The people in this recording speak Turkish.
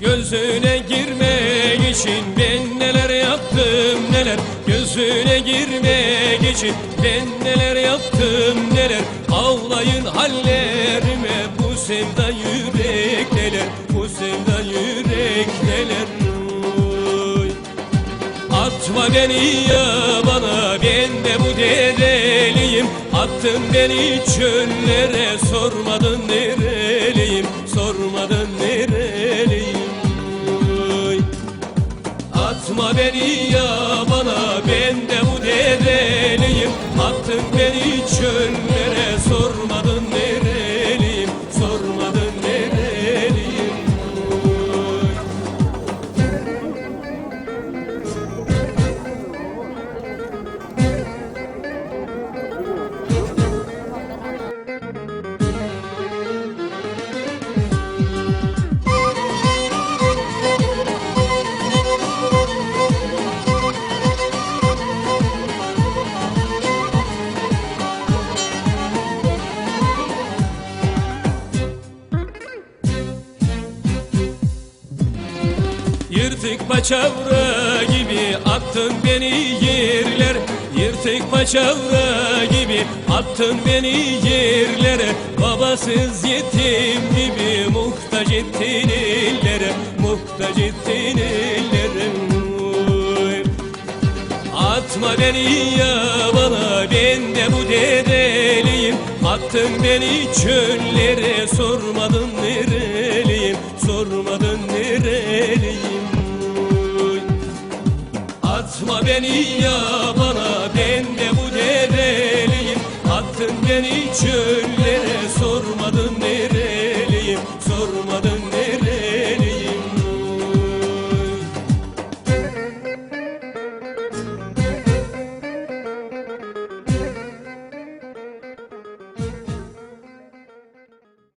Gözüne girmek için ben neler yaptım neler? Gözüne girmek için ben neler yaptım neler? Ağlayın hallerime bu sevda yürek neler? Bu sevda yürek neler. Atma beni yabana ben de bu dereliyim Attın beni çöllere sormadın nereliyim beni yabana ben de Yırtık paçavra gibi attın beni yerler Yırtık paçavra gibi attın beni yerlere. Babasız yetim gibi muhtaç ettin ellere. Muhtaç ettin ellere. Atma beni yabana ben de bu dereliyim Attın beni çöllere sormadın nereliyim Atma beni yabana ben de bu dereliyim Attın beni çöllere